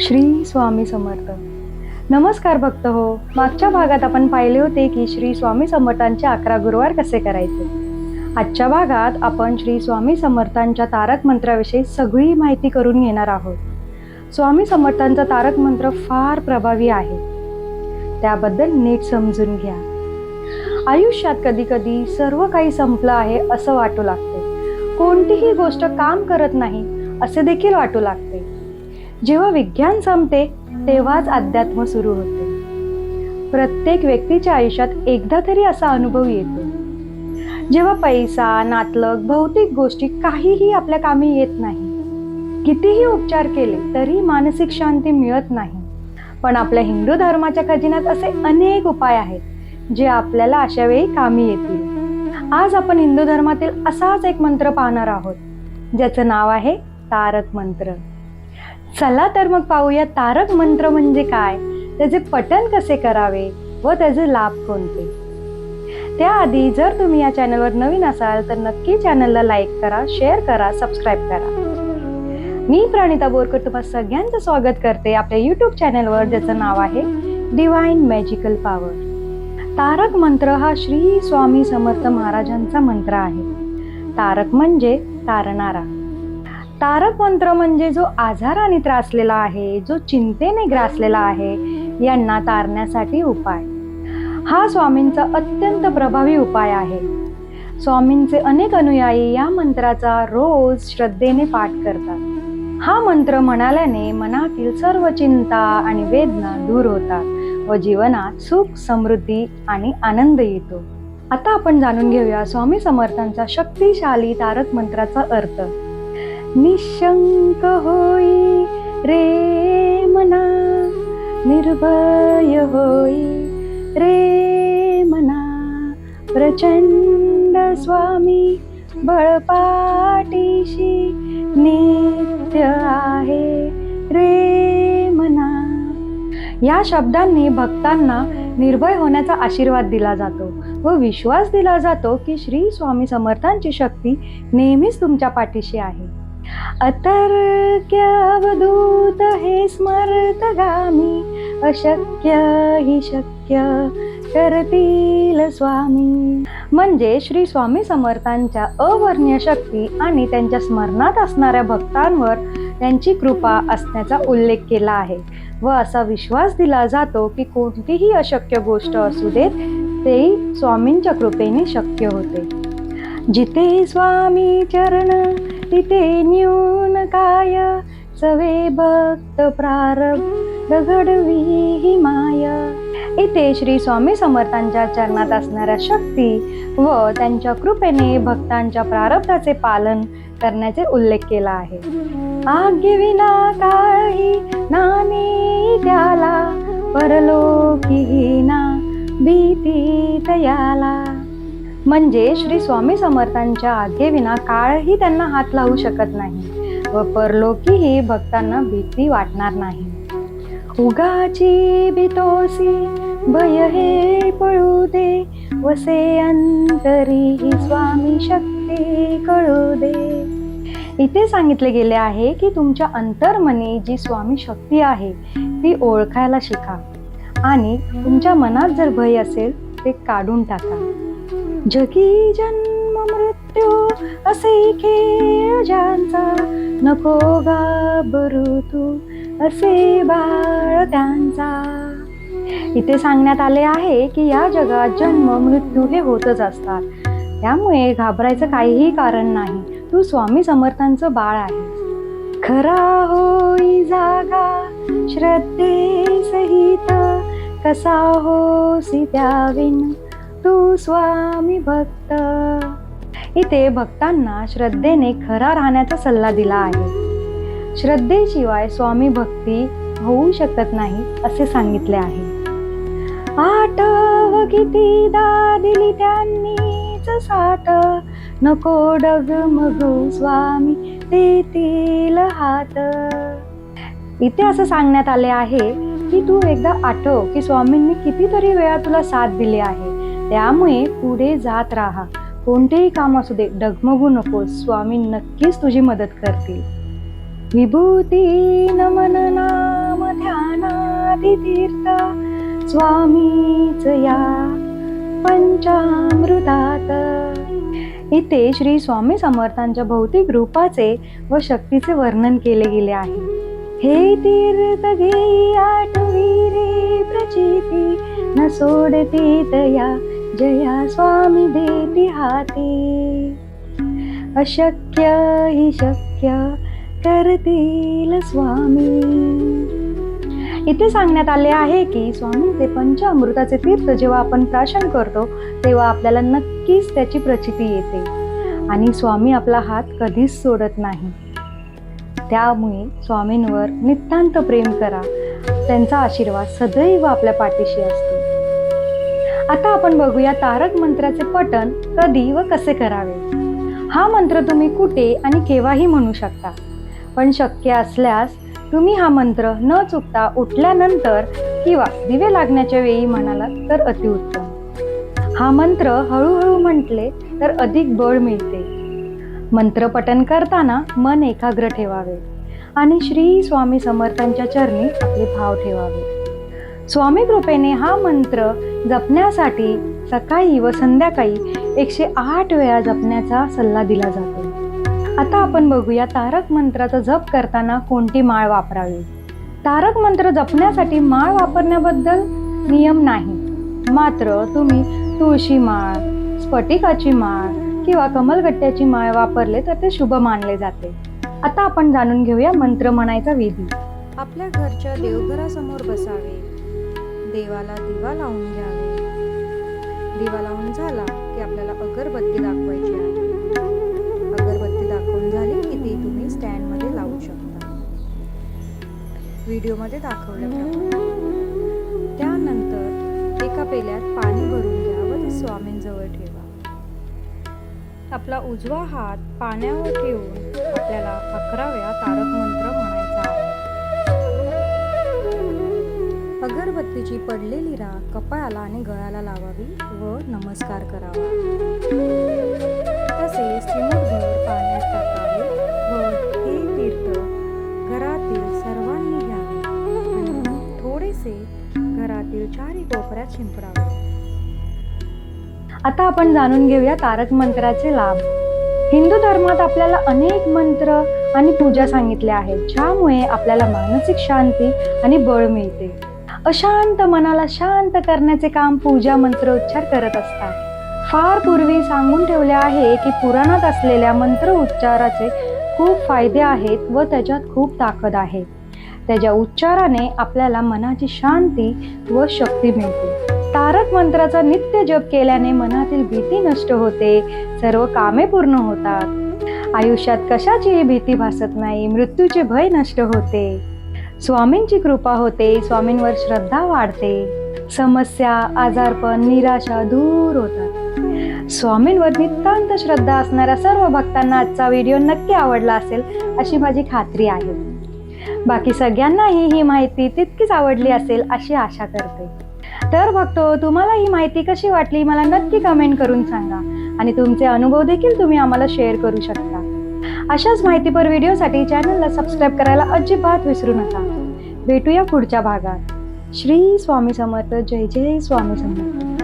श्री स्वामी समर्थ. नमस्कार भक्त हो. मागच्या भागात आपण पाहिले होते की श्री स्वामी समर्थांचे अकरा गुरुवार कसे करायचे? आजच्या भागात आपण श्री स्वामी समर्थांच्या तारक मंत्राविषयी सगळी माहिती करून घेणार आहोत. स्वामी समर्थांचा तारक मंत्र फार प्रभावी आहे. त्याबद्दल नीट समजून घ्या. आयुष्यात कधी कधी सर्व काही संपलं आहे असं वाटू लागते. कोणतीही गोष्ट काम करत नाही असे देखील वाटू लागते. जेव्हा विज्ञान संपते तेव्हाच अध्यात्म सुरू होते. प्रत्येक व्यक्तीच्या आयुष्यात एकदा तरी असा अनुभव येतो. जेव्हा पैसा नातलग भौतिक गोष्टी काहीही आपल्या कामी येत नाही कितीही उपचार केले तरी मानसिक शांती मिळत नाही. पण आपल्या हिंदू धर्माच्या खजिन्यात असे अनेक उपाय आहेत जे आपल्याला अशा वेळी कामी येतील. आज आपण हिंदू धर्मातील असाच एक मंत्र पाहणार आहोत ज्याचं नाव आहे तारक मंत्र. चला तर मग पाहूया तारक मंत्र म्हणजे काय? त्याचे पठन कसे करावे व त्याचे लाभ कोणते? त्याआधी जर तुम्ही या चॅनलवर नवीन असाल तर नक्की चॅनलला लाईक करा शेअर करा सबस्क्राईब करा. मी प्रणिता बोरकर तुम्हा सगळ्यांचं स्वागत करते आपल्या यूट्यूब चॅनलवर ज्याचं नाव आहे डिवाइन मॅजिकल पॉवर तारक मंत्र हा श्री स्वामी समर्थ महाराजांचा मंत्र आहे. तारक म्हणजे तारणारा. तारक मंत्र म्हणजे जो आजाराने त्रासलेला आहे जो चिंतेने ग्रासलेला आहे यांना तारण्यासाठी उपाय. हा स्वामींचा अत्यंत प्रभावी उपाय आहे. स्वामींचे अनेक अनुयायी या मंत्राचा रोज श्रद्धेने पाठ करतात. हा मंत्र म्हणाल्याने मनातील सर्व चिंता आणि वेदना दूर होतात व जीवनात सुख समृद्धी आणि आनंद येतो. आता आपण जाणून घेऊया स्वामी समर्थांचा शक्तिशाली तारक मंत्राचा अर्थ. निशंक होई रे मना निर्भय होई रे मना। प्रचंड स्वामी बळपाटीशी नित्य आहे रे मना। या शब्दांनी भक्तांना निर्भय होण्याचा आशीर्वाद दिला जातो व विश्वास दिला जातो की श्री स्वामी समर्थांची शक्ती नेहमीच तुमच्या पाठीशी आहे। अतर्क्यावधूत हे स्मर्तगामी अशक्य ही शक्य करतील स्वामी. म्हणजे श्री स्वामी समर्थांच्या अवर्ण्य शक्ती आणि त्यांच्या स्मरणात असणाऱ्या भक्तांवर त्यांची कृपा असण्याचा उल्लेख केला आहे व असा विश्वास दिला जातो की कोणतीही अशक्य गोष्ट असू देत ते स्वामींच्या कृपेने शक्य होते. जिथे स्वामी चरण तिथे न्यून काय? सवे भक्त प्रारब्ध घडवी ही माय. इथे श्री स्वामी समर्थांच्या चरणात असणाऱ्या शक्ती व त्यांच्या कृपेने भक्तांच्या प्रारब्धाचे पालन करण्याचे उल्लेख केला आहे. आज्ञेविना काही नाने त्याला परलोकी ना भीती तयाला. म्हणजे श्री स्वामी समर्थांच्या आज्ञेविना काळही त्यांना हात लावू शकत नाही व परलोकीही भक्तांना भीती वाटणार नाही. उगाची भीतोसी भय हे पळू दे वसे अंतरी स्वामी शक्ती कळू दे. इथे सांगितले गेले आहे की तुमच्या अंतर्मनी जी स्वामी शक्ती आहे ती ओळखायला शिका आणि तुमच्या मनात जर भय असेल ते काढून टाका. जगी जन्म मृत्यू असे खेळ ज्यांचा नको घाबरू तू असे बाळ त्यांचा. इथे सांगण्यात आले आहे की या जगात जन्म मृत्यू हे होतच असतात. त्यामुळे घाबरायचं काहीही कारण नाही. तू स्वामी समर्थांचं बाळ आहे खरा होई जागा श्रद्धे सहित कसा होसी त्याविन तू स्वामी भक्त. इथे भक्तांना श्रद्धेने खरा राहण्याचा सल्ला दिला आहे. श्रद्धेशिवाय स्वामी भक्ती होऊ शकत नाही असे सांगितले आहे. आठव किती दिली त्यांनीच साठ नको डगमगू स्वामी देतील हात. इथे असं सांगण्यात आले आहे की तू एकदा आठव की स्वामींनी कितीतरी वेळा तुला साथ दिली आहे. त्यामुळे पुढे जात राहा. कोणतेही काम असू दे डगमगू नको. स्वामी नक्कीच तुझी मदत करतील. विभूती नमन नाम ध्यानाधितीर्थ स्वामीच या पंचामृतात. इथे श्री स्वामी समर्थांच्या भौतिक रूपाचे व शक्तीचे वर्णन केले गेले आहे. हे तीर्थ घेई आठवी रे प्रचिती. न सोडती तया जया स्वामी देती हाती. अशक्य ही शक्य करतील स्वामी. इथे सांगण्यात आले आहे की स्वामी ते पंचामृताचे तीर्थ जेव्हा आपण प्राशन करतो तेव्हा आपल्याला नक्कीच त्याची प्रचिती येते. आणि स्वामी आपला हात कधीच सोडत नाही. त्यामुळे स्वामींवर नितांत प्रेम करा. त्यांचा आशीर्वाद सदैव आपल्या पाठीशी असतो. आता आपण बघूया तारक मंत्राचे पठण कधी व कसे करावे. हा मंत्र तुम्ही कुठे आणि केव्हाही म्हणू शकता. पण शक्य असल्यास तुम्ही हा मंत्र न चुकता उठल्यानंतर किंवा दिवे लागण्याच्या वेळी म्हणालात तर अतिउत्तम हा मंत्र हळूहळू म्हटले तर अधिक बळ मिळते. मंत्र पठन करताना मन एकाग्र ठेवावे आणि श्री स्वामी समर्थांच्या चरणी आपले भाव ठेवावे. स्वामी कृपेने हा मंत्र जपण्यासाठी सकाळी व संध्याकाळी एकशे आठ वेळा जपण्याचा सल्ला दिला जातो. आता आपण बघूया तारक मंत्राचा जप करताना कोणती माळ वापरावी? तारक मंत्र जपण्यासाठी माळ वापरण्याबद्दल नियम नाही. मात्र तुम्ही तुळशी माळ स्फटिकाची माळ किंवा कमलगट्ट्याची माळ वापरले तर ते शुभ मानले जाते. आता आपण जाणून घेऊया मंत्र म्हणायचा विधी. आपल्या घरच्या देवघरासमोर बसावे. देवाला दिवा लावून घ्यावे. दिवा लावून झाला की आपल्याला अगरबत्ती दाखवायची आहे. अगरबत्ती दाखवून झाली की ती तुम्ही स्टँडमध्ये लावू शकता. व्हिडिओमध्ये दाखवल्याप्रमाणे त्यानंतर एका पेल्यात पाणी भरून घ्या व ते स्वामींजवळ ठेवा. आपला उजवा हात पाण्यावर ठेवून आपल्याला अकराव्या तारक मंत्र म्हणायचा अगरबत्तीची पडलेली राख कपाळाला आणि गळ्याला लावावी व नमस्कार करावा. तसेच पाण्यात टाकावे व हे तीर्थ घरातील सर्वांनी घ्यावे आणि थोडेसे घरातील चारी कोपऱ्यात शिंपडावे. आता आपण जाणून घेऊया तारक मंत्राचे लाभ. हिंदू धर्मात आपल्याला अनेक मंत्र आणि पूजा सांगितल्या आहेत ज्यामुळे आपल्याला मानसिक शांती आणि बळ मिळते. अशांत मनाला शांत करण्याचे काम पूजा मंत्रोच्चार करत असतात. फार पूर्वी सांगून ठेवले आहे की पुराणात असलेल्या मंत्र उच्चाराचे खूप फायदे आहेत व त्याच्यात खूप ताकद आहे. त्याच्या उच्चाराने आपल्याला मनाची शांती व शक्ती मिळते. तारक मंत्राचा नित्य जप केल्याने मनातील भीती नष्ट होते सर्व कामे पूर्ण होतात. आयुष्यात कशाचीही भीती भासत नाही मृत्यूचे भय नष्ट होते. स्वामींची कृपा होते स्वामींवर श्रद्धा वाढते. समस्या आजारपण निराशा दूर होतात. स्वामींवर नितांत श्रद्धा असणाऱ्या सर्व भक्तांना आजचा व्हिडिओ नक्की आवडला असेल अशी माझी खात्री आहे. बाकी सगळ्यांनाही ही माहिती तितकीच आवडली असेल अशी आशा करते. तर बघतो तुम्हाला ही माहिती कशी वाटली मला नक्की कमेंट करून सांगा. आणि तुमचे अनुभव देखील तुम्ही आम्हाला शेअर करू शकता. अशाच माहितीपर व्हिडिओसाठी चॅनलला सबस्क्राईब करायला अजिबात विसरू नका. भेटूया पुढच्या भागात. श्री स्वामी समर्थ जय जय स्वामी समर्थ.